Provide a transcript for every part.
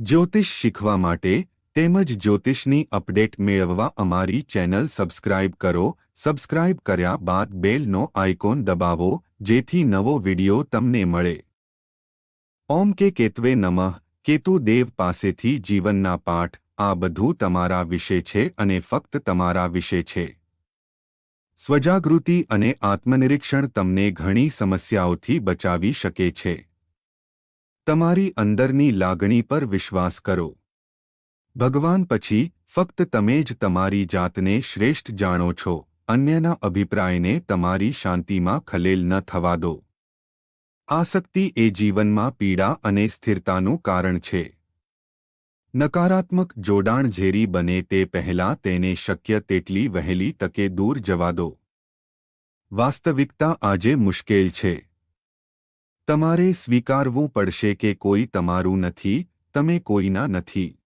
જ્યોતિષ શીખવા માટે તેમજ જ્યોતિષની અપડેટ મેળવવા અમારી ચેનલ સબસ્ક્રાઇબ કરો. સબસ્ક્રાઇબ કર્યા બાદ બેલનો આઇકોન દબાવો, જેથી નવો વિડિયો તમને મળે. ઓમ કે કેતવે નમઃ. કેતુ દેવ પાસેથી જીવનના પાઠ, આ બધું તમારા વિશે છે અને ફક્ત તમારા વિશે છે. સ્વજાગૃતિ અને આત્મનિરીક્ષણ તમને ઘણી સમસ્યાઓથી બચાવી શકે છે. તમારી અંદરની લાગણી પર વિશ્વાસ કરો. ભગવાન પછી, ફક્ત તમે જ તમારી જાતને શ્રેષ્ઠ જાણો છો, અન્યના અભિપ્રાયને તમારી શાંતિમાં ખલેલ ન થવા દો. આસક્તિ એ જીવનમાં પીડા અને સ્થિરતાનું કારણ છે. નકારાત્મક જોડાણ ઝેરી બને તે પહેલાં તેને શક્ય તેટલી વહેલી તકે દૂર જવા દો. વાસ્તવિકતા આજે મુશ્કેલ છે. તમારે સ્વીકારવું પડશે કે કોઈ તમારું નથી, તમે કોઈના નથી.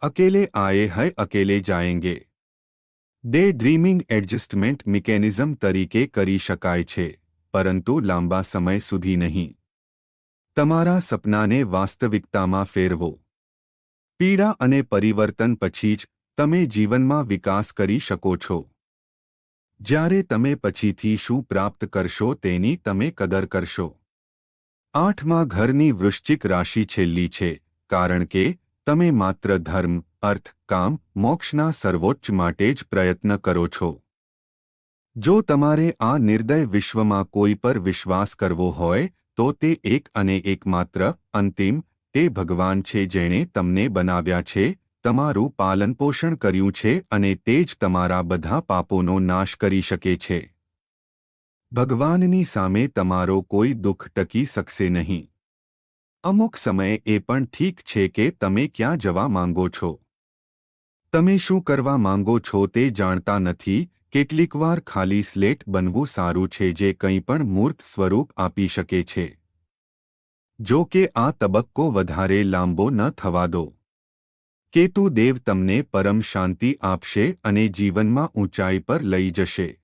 અકેલે આયે હૈ, અકેલે જાયેંગે. ડે ડ્રીમિંગ એડજસ્ટમેન્ટ મિકેનિઝમ તરીકે કરી શકાય છે, પરંતુ લાંબા સમય સુધી નહીં. તમારા સપનાને વાસ્તવિકતામાં ફેરવો. પીડા અને પરિવર્તન પછી જ તમે જીવનમાં વિકાસ કરી શકો છો. જ્યારે તમે પછીથી શું પ્રાપ્ત કરશો તેની તમે કદર કરશો. આઠમા ઘરની વૃશ્ચિક રાશિ છેલ્લી છે, કારણ કે તમે માત્ર ધર્મ, અર્થ, કામ, મોક્ષના સર્વોચ્ચ માટે જ પ્રયત્ન કરો છો. જો તમારે આ નિર્દય વિશ્વમાં કોઈ પર વિશ્વાસ કરવો હોય, તો તે એક અને એકમાત્ર, અંતિમ, તે ભગવાન છે જેણે તમને બનાવ્યા છે, તમારું પાલનપોષણ કર્યું છે અને તે જ તમારા બધા પાપોનો નાશ કરી શકે છે. ભગવાનની સામે તમારો કોઈ દુઃખ ટકી શકશે નહીં. અમુક સમયે એ પણ ઠીક છે કે તમે ક્યાં જવા માંગો છો. તમે શું કરવા માંગો છો તે જાણતા નથી, કેટલીકવાર ખાલી સ્લેટ બનવું સારું છે જે કંઈ પણ મૂર્ત સ્વરૂપ આપી શકે છે. જો કે આ તબક્કો વધારે લાંબો ન થવા દો. કેતુ દેવ તમને પરમ શાંતિ આપશે અને જીવનમાં ઊંચાઈ પર લઈ જશે.